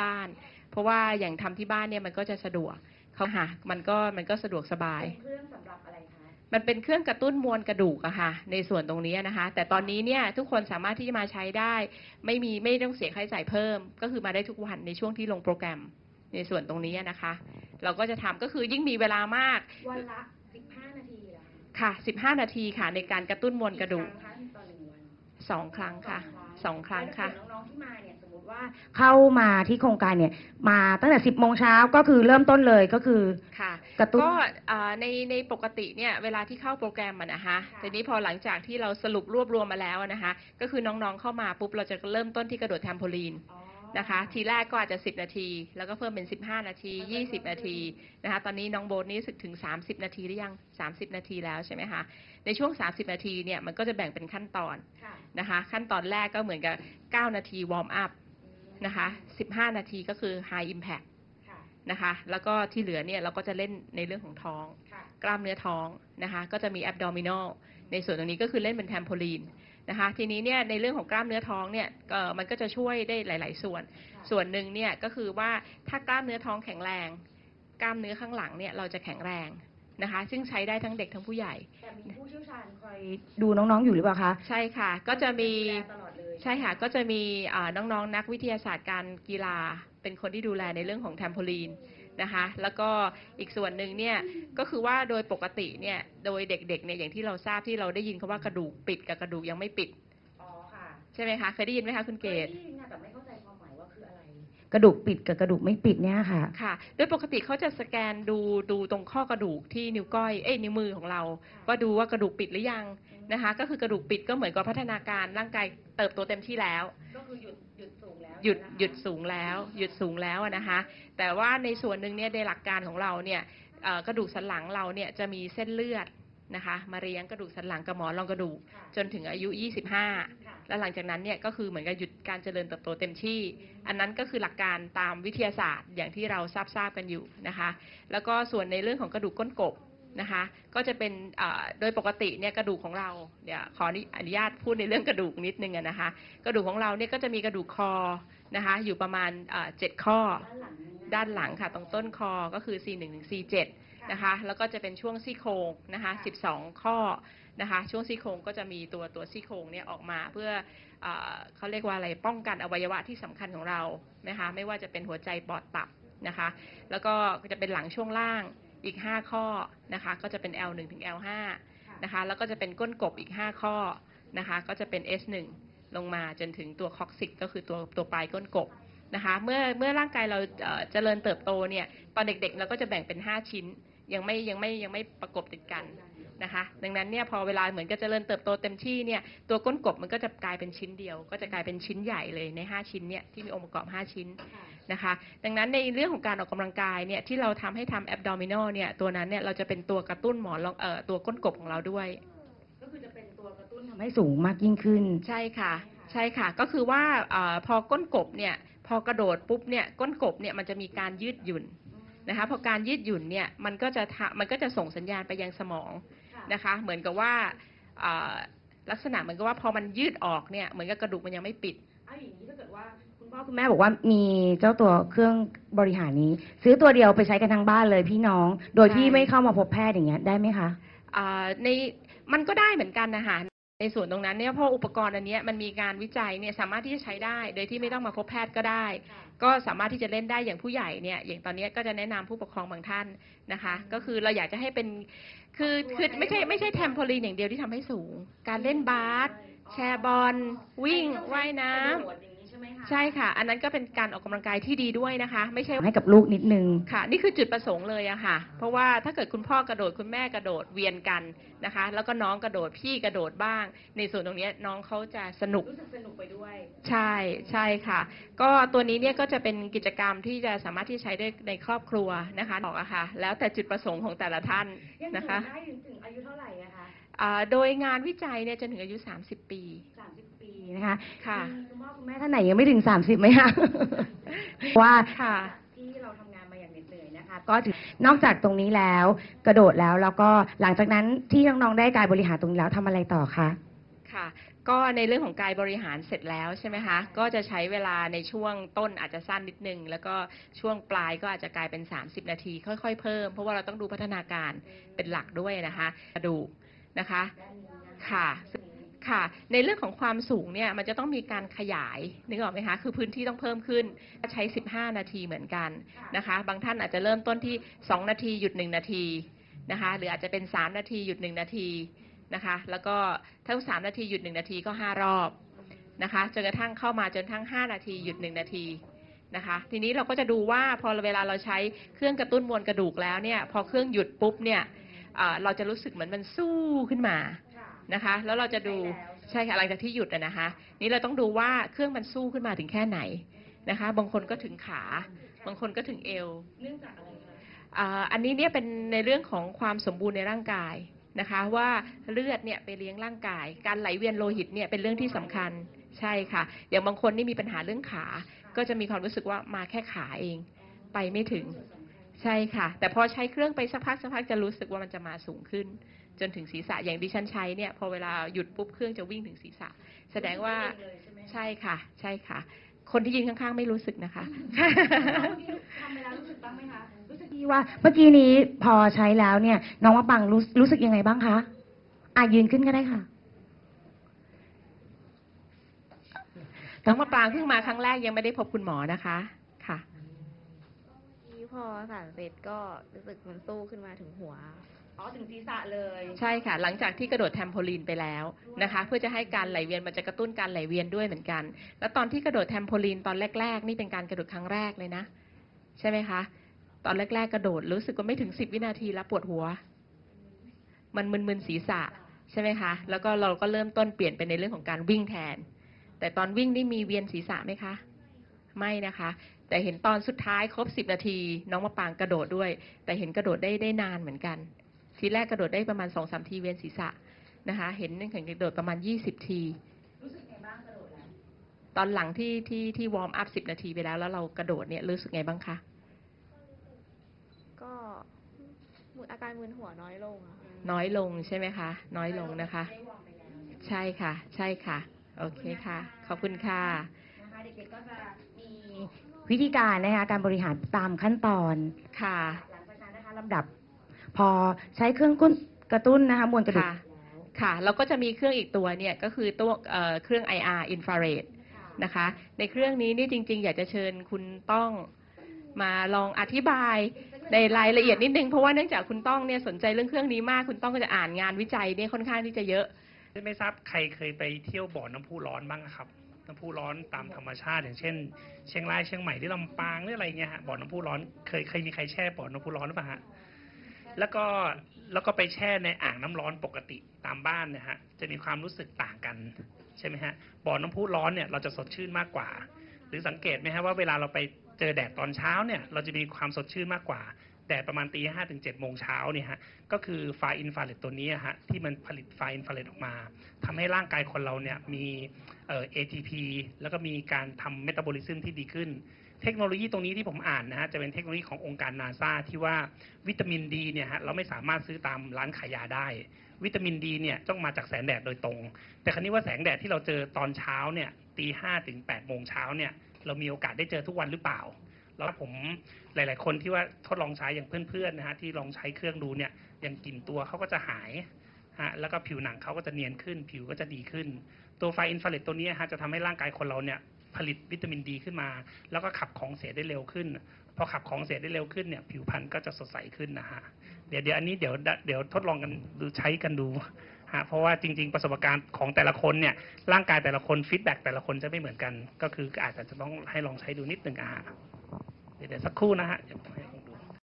บ้าน เพราะว่าอย่างทำที่บ้านเนี่ยมันก็จะสะดวกเขาหามันก็มันก็สะดวกสบาย เป็นเครื่องสำหรับอะไรคะ มันเป็นเครื่องกระตุ้นมวลกระดูกอะค่ะ ในส่วนตรงนี้นะคะ แต่ตอนนี้เนี่ยทุกคนสามารถที่จะมาใช้ได้ ไม่มีไม่ต้องเสียค่าใช้จ่ายเพิ่ม ก็คือมาได้ทุกวันในช่วงที่ลงโปรแกรมในส่วนตรงนี้นะคะ เราก็จะทำก็คือยิ่งมีเวลามาก วันละ 15 นาทีเหรอคะค่ะ15 นาทีค่ะ ในการกระตุ้นมวลกระดูกครั้งต่อหนึ่งวันสองครั้งค่ะสองครั้งค่ะแล้วน้องๆที่มาเนี่ยสมมติ ว่าเข้ามาที่โครงการเนี่ยมาตั้งแต่ 10 โมงเช้าก็คือเริ่มต้นเลยก็คือ ค่ะกระตุ้น ก็อ่าในในปกติเนี่ยเวลาที่เข้าโปรแกรมอะนะคะค่ะทีนี้พอหลังจากที่เราสรุปรวบรวมมาแล้วอะนะคะ ก็คือน้องๆเข้ามาปุ๊บเราจะเริ่มต้นที่กระโดดแทมโพลีนอ๋อนะคะ ทีแรกก็อาจจะ 10 นาที แล้วก็เพิ่มเป็น 15 นาที 20 นาทีนะคะ ตอนนี้น้องโบทนี่รู้สึกถึง 30 นาทีหรือยัง 30 นาทีแล้วใช่ไหมคะในช่วง 30 นาทีเนี่ยมันก็จะแบ่งเป็นขั้นตอนค่ะนะคะขั้นตอนแรกก็เหมือนกับ 9 นาทีวอร์มอัพอืม นะคะ15 นาทีก็คือ High Impact ค่ะนะคะ แล้วก็ที่เหลือเนี่ยเราก็จะเล่นในเรื่องของท้องค่ะกล้ามเนื้อท้องนะคะ ก็จะมี abdominal ในส่วนตรงนี้ก็คือเล่นเป็นแทมโพลีนนะคะ ทีนี้เนี่ยในเรื่องของกล้ามเนื้อท้องเนี่ยเอ่อมันก็จะช่วยได้หลาย ๆ ส่วน ส่วนหนึ่งเนี่ยก็คือว่าถ้ากล้ามเนื้อท้องแข็งแรง กล้ามเนื้อข้างหลังเนี่ยเราจะแข็งแรงนะคะ ซึ่งใช้ได้ทั้งเด็กทั้งผู้ใหญ่แต่มีผู้เชี่ยวชาญคอยดูน้องๆอยู่หรือเปล่าคะ ใช่ค่ะ ก็จะมี ดูแลตลอดเลยใช่ค่ะก็จะมีอ่าน้องๆนักวิทยาศาสตร์การกีฬา เป็นคนที่ดูแลในเรื่องของแทมโพลีนนะคะแล้วก็อีกส่วนหนึ่งเนี่ยก็คือว่าโดยปกติเนี่ยโดยเด็กๆเนี่ยอย่างที่เราทราบที่เราได้ยินคำว่ากระดูกปิดกับกระดูกยังไม่ปิดอ๋อค่ะใช่ไหมคะเคยได้ยินไหมคะคุณเกศ กระดูกปิดกับกระดูกไม่ปิดเนี่ยค่ะ ค่ะ โดยปกติเขาจะสแกนดูดูตรงข้อกระดูกที่นิ้วก้อย เอ้ยนิ้วมือของเรา ว่าดูว่ากระดูกปิดหรือยังนะคะ ก็คือกระดูกปิดก็เหมือนกับพัฒนาการร่างกายเติบโตเต็มที่แล้ว ก็คือหยุดหยุดสูงแล้ว หยุดหยุดสูงแล้ว หยุดสูงแล้วอะนะคะ แต่ว่าในส่วนหนึ่งเนี่ยในหลักการของเราเนี่ยเอ่อกระดูกสันหลังเราเนี่ยจะมีเส้นเลือดนะคะ มาเลี้ยงกระดูกสันหลังกับหมอนรองกระดูกค่ะจนถึงอายุ 25ค่ะ แล้วหลังจากนั้นเนี่ยก็คือเหมือนกับหยุดการเจริญเติบโตเต็มที่ อันนั้นก็คือหลักการตามวิทยาศาสตร์อย่างที่เราทราบทราบกันอยู่นะคะ แล้วก็ส่วนในเรื่องของกระดูกก้นกบนะคะก็จะเป็นโดยปกติเนี่ยกระดูกของเราเดี๋ยวขออนุญาตพูดในเรื่องกระดูกนิดนึงนะคะ กระดูกของเราเนี่ยก็จะมีกระดูกคอนะคะอยู่ประมาณเจ็ดข้อด้านหลังนี้นะด้านหลังค่ะตรงต้นคอก็คือ C1 ถึง C7 นะคะแล้วก็จะเป็นช่วงซี่โครงนะคะ12 ข้อนะคะช่วงซี่โครงก็จะมีตัวตัวซี่โครงเนี่ยออกมาเพื่อเออเขาเรียกว่าอะไรป้องกันอวัยวะที่สำคัญของเรานะคะไม่ว่าจะเป็นหัวใจปอดตับนะคะแล้วก็จะเป็นหลังช่วงล่างอีก 5 ข้อนะคะก็จะเป็น L1 ถึง L5 นะคะแล้วก็จะเป็นก้นกบอีก 5 ข้อนะคะก็จะเป็น S1 ลงมาจนถึงตัวคอกซิกก็คือตัวตัวปลายก้นกบนะคะเมื่อเมื่อร่างกายเราเอ่อเจริญเติบโตเนี่ยตอนเด็กๆเราก็จะแบ่งเป็น 5 ชิ้น ยังไม่ยังไม่ยังไม่ประกบติดกันนะคะ ดังนั้นเนี่ยพอเวลาเหมือนกับเจริญเติบโตเต็มที่เนี่ยตัวก้นกบมันก็จะกลายเป็นชิ้นเดียว ก็จะกลายเป็นชิ้นใหญ่เลยใน 5 ชิ้นเนี่ยที่มีองค์ประกอบ 5 ชิ้นค่ะนะคะ ดังนั้นในเรื่องของการออกกำลังกายเนี่ยที่เราทำให้ทำ abdominal เนี่ยตัวนั้นเนี่ยเราจะเป็นตัวกระตุ้นหมอนรองเอ่อตัวก้นกบของเราด้วย ก็คือจะเป็นตัวกระตุ้นทำให้สูงมากยิ่งขึ้นใช่ค่ะ ใช่ค่ะก็คือว่าอาพอก้นกบเนี่ยพอกระโดดปุ๊บเนี่ยก้นกบเนี่ยมันจะมีการยืดหยุ่น นะคะพอการยืดหยุ่นเนี่ยมันก็จะทะมันก็จะส่งสัญญาณไปยังสมองนะคะ เหมือนกับว่าอ่าลักษณะเหมือนกับว่าพอมันยืดออกเนี่ยเหมือนกับกระดูกมันยังไม่ปิดเอาอย่างนี้ถ้าเกิดว่าคุณพ่อคุณแม่บอกว่ามีเจ้าตัวเครื่องบริหารนี้ ซื้อตัวเดียวไปใช้กันทั้งบ้านเลยพี่น้อง โดยที่ใช่ไม่เข้ามาพบแพทย์อย่างเงี้ยได้ไหมคะอ่าในมันก็ได้เหมือนกันนะคะ ในส่วนตรงนั้นเนี่ยเพราะอุปกรณ์อันเนี้ยมันมีการวิจัยเนี่ยสามารถที่จะใช้ได้ โดยที่ไม่ต้องมาพบแพทย์ก็ได้ ก็สามารถที่จะเล่นได้อย่างผู้ใหญ่เนี่ยอย่างตอนเนี้ยก็จะแนะนำผู้ปกครองบางท่านนะคะ ก็คือเราอยากจะให้เป็นคือคือไม่ใช่ไม่ใช่แทมโพลีนอย่างเดียวที่ทำให้สูง การเล่นบาสแชร์บอลวิ่งว่ายน้ำใช่ค่ะ อันนั้นก็เป็นการออกกำลังกายที่ดีด้วยนะคะ ไม่ใช่ให้กับลูกนิดนึงค่ะ นี่คือจุดประสงค์เลยอะค่ะ เพราะว่าถ้าเกิดคุณพ่อกระโดดคุณแม่กระโดดเวียนกันนะคะ แล้วก็น้องกระโดดพี่กระโดดบ้าง ในส่วนตรงเนี้ยน้องเขาจะสนุกรู้สึกสนุกไปด้วย ใช่ใช่ค่ะ ก็ตัวนี้เนี่ยก็จะเป็นกิจกรรมที่จะสามารถที่ใช้ได้ในครอบครัวนะคะบอกอะค่ะ แล้วแต่จุดประสงค์ของแต่ละท่านยังนะคะได้ถึงถึงอายุเท่าไหร่อะคะอ่า โดยงานวิจัยเนี่ยจนถึงอายุ 30 ปีสามสิบปีนะคะค่ะมีคุณพ่อคุณแม่ท่านไหนยังไม่ถึงสามสิบไหมคะว่าค่ะที่เราทำงานมาอย่างเหน็ดเหนื่อยนะคะ ก็ถือนอกจากตรงนี้แล้วกระโดดแล้วแล้วก็หลังจากนั้นที่น้องๆได้การบริหารตรงนี้แล้วทำอะไรต่อคะค่ะก็ในเรื่องของกายบริหารเสร็จแล้วใช่ไหมคะ ก็จะใช้เวลาในช่วงต้นอาจจะสั้นนิดนึง แล้วก็ช่วงปลายก็อาจจะกลายเป็น 30 นาที ค่อยๆ เพิ่ม เพราะว่าเราต้องดูพัฒนาการเป็นหลักด้วยนะคะกระดูก นะคะค่ะค่ะ ในเรื่องของความสูงเนี่ยมันจะต้องมีการขยายนึกออกไหมคะ คือพื้นที่ต้องเพิ่มขึ้นใช้ 15 นาทีเหมือนกันนะคะ บางท่านอาจจะเริ่มต้นที่ 2 นาทีหยุด 1 นาทีนะคะ หรืออาจจะเป็น 3 นาทีหยุด 1 นาทีนะคะ แล้วก็ทั้ง 3 นาทีหยุด 1 นาทีก็ 5 รอบนะคะจนกระทั่งเข้ามาจนทั้ง 5 นาทีหยุด 1 นาทีนะคะ ทีนี้เราก็จะดูว่าพอเวลาเราใช้เครื่องกระตุ้นมวลกระดูกแล้วเนี่ย พอเครื่องหยุดปุ๊บเนี่ย เราจะรู้สึกเหมือนมันสู้ขึ้นมานะคะ แล้วเราจะดูใช่ค่ะหลังจากที่หยุดอะนะคะ นี่เราต้องดูว่าเครื่องมันสู้ขึ้นมาถึงแค่ไหนนะคะ บางคนก็ถึงขา บางคนก็ถึงเอวเนื่องจากอะไรคะอ่าอันนี้เนี่ยเป็นในเรื่องของความสมบูรณ์ในร่างกายนะคะว่าเลือดเนี่ยไปเลี้ยงร่างกาย การไหลเวียนโลหิตเนี่ยเป็นเรื่องที่สำคัญใช่ค่ะ อย่างบางคนนี่มีปัญหาเรื่องขา ก็จะมีความรู้สึกว่ามาแค่ขาเอง ไปไม่ถึง ใช่ค่ะ แต่พอใช้เครื่องไปสักพักสักพักจะรู้สึกว่ามันจะมาสูงขึ้น จนถึงศีรษะอย่างดิฉันใช้เนี่ยพอเวลาหยุดปุ๊บเครื่องจะวิ่งถึงศีรษะ แสดงว่าใช่ค่ะ ใช่ค่ะ คนที่ยืนข้างๆไม่รู้สึกนะคะทำไปแล้วรู้สึกบ้างไหมคะรู้สึกดีว่าเมื่อกี้นี้พอใช้แล้วเนี่ย น้องมะปังรู้รู้สึกยังไงบ้างคะอะยืนขึ้นก็ได้ค่ะน้องมะปรางเพิ่งมาครั้งแรกยังไม่ได้พบคุณหมอนะคะค่ะที่ พอสารเสร็จก็รู้สึกมันสู้ขึ้นมาถึงหัว อ๋อถึงศีรษะเลย ใช่ค่ะ หลังจากที่กระโดดแทมโพลีนไปแล้วนะคะ เพื่อจะให้การไหลเวียนมันจะกระตุ้นการไหลเวียนด้วยเหมือนกัน แล้วตอนที่กระโดดแทมโพลีนตอนแรก ๆ นี่เป็นการกระโดดครั้งแรกเลยนะ ใช่ไหมคะ ตอนแรก ๆ กระโดดรู้สึกว่าไม่ถึงสิบวินาทีแล้วปวดหัว มันมึนๆศีรษะใช่ไหมคะ แล้วก็เราก็เริ่มต้นเปลี่ยนไปในเรื่องของการวิ่งแทน แต่ตอนวิ่งนี่มีเวียนศีรษะไหมคะ ไม่นะคะ แต่เห็นตอนสุดท้ายครบสิบนาที น้องมะปางกระโดดด้วย แต่เห็นกระโดดได้ได้นานเหมือนกัน ทีแรกกระโดดได้ประมาณสองสามทีเวียนศีรษะนะคะ เห็นเห็นกระโดดประมาณยี่สิบทีรู้สึกไงบ้างกระโดดแล้วตอนหลังที่ที่ที่วอร์มอัพสิบนาทีไปแล้วแล้วเรากระโดดเนี่ยรู้สึกไงบ้างคะก็มึนอาการมึนหัวน้อยลงอะค่ะน้อยลงใช่ไหมคะ น้อยลงนะคะใช่ค่ะ ใช่ค่ะ โอเคค่ะ ขอบคุณค่ะ นะคะเด็กๆก็จะมี วิธีการนะคะการบริหารตามขั้นตอนค่ะ หลังจากนั้นนะคะลำดับ พอใช้เครื่องกุ้นกระตุ้นนะคะมวลกระดูกค่ะ ค่ะ แล้วก็จะมีเครื่องอีกตัวเนี่ยก็คือตัวเอ่อเครื่อง IR infrared นะคะ ในเครื่องนี้นี่จริง ๆ อยากจะเชิญคุณต้องมาลองอธิบายในรายละเอียดนิดนึง เพราะว่าเนื่องจากคุณต้องเนี่ยสนใจเรื่องเครื่องนี้มาก คุณต้องก็จะอ่านงานวิจัยเนี่ยค่อนข้างที่จะเยอะ ไม่ทราบใครเคยไปเที่ยวบ่อน้ำพุร้อนบ้างอะครับ น้ำพุร้อนตามธรรมชาติอย่างเช่น เชียงรายเชียงใหม่หรือลำปางหรืออะไรเงี้ยฮะบ่อน้ำพุร้อนเคยเคยมีใครแช่บ่อน้ำพุร้อนหรือเปล่าฮะแล้วก็แล้วก็ไปแช่ในอ่างน้ำร้อนปกติตามบ้านเนี่ยฮะจะมีความรู้สึกต่างกันใช่ไหมฮะบ่อน้ำพุร้อนเนี่ยเราจะสดชื่นมากกว่า หรือสังเกตไหมฮะว่าเวลาเราไปเจอแดดตอนเช้าเนี่ย เราจะมีความสดชื่นมากกว่า แดดประมาณตีห้าถึงเจ็ดโมงเช้าเนี่ยฮะก็คือไฟอินฟราเรดตัวนี้ฮะที่มันผลิตไฟอินฟราเรดออกมาทำให้ร่างกายคนเราเนี่ยมีเอ่อ ATP แล้วก็มีการทำเมตาบอลิซึมที่ดีขึ้น เทคโนโลยีตรงนี้ที่ผมอ่านนะฮะจะเป็นเทคโนโลยีขององค์การนาซาที่ว่าวิตามินดีเนี่ยฮะเราไม่สามารถซื้อตามร้านขายยาได้ วิตามินดีเนี่ยต้องมาจากแสงแดดโดยตรง แต่ครั้นี้ว่าแสงแดดที่เราเจอตอนเช้าเนี่ยตีห้าถึงแปดโมงเช้าเนี่ยเรามีโอกาสได้เจอทุกวันหรือเปล่า แล้วผมหลาย ๆ คนที่ว่าทดลองใช้อย่างเพื่อนๆนะฮะที่ลองใช้เครื่องดูเนี่ยอย่างกลิ่นตัวเขาก็จะหายฮะแล้วก็ผิวหนังเขาก็จะเนียนขึ้น ผิวก็จะดีขึ้น ตัวไฟอินฟราเรดตัวนี้ฮะจะทำให้ร่างกายคนเราเนี่ยผลิตวิตามินดีขึ้นมา แล้วก็ขับของเสียได้เร็วขึ้น พอขับของเสียได้เร็วขึ้นเนี่ยผิวพรรณก็จะสดใสขึ้นนะฮะเดี๋ยวเดี๋ยวอันนี้เดี๋ยวเดี๋ยวทดลองกันดูใช้กันดูฮะเพราะว่าจริง ๆ ประสบการณ์ของแต่ละคนเนี่ยร่างกายแต่ละคนฟีดแบ็กแต่ละคนจะไม่เหมือนกัน ก็คืออาจจะต้องให้ลองใช้ดูนิดหนึ่งอะฮะ เดี๋ยวสักครู่นะฮะ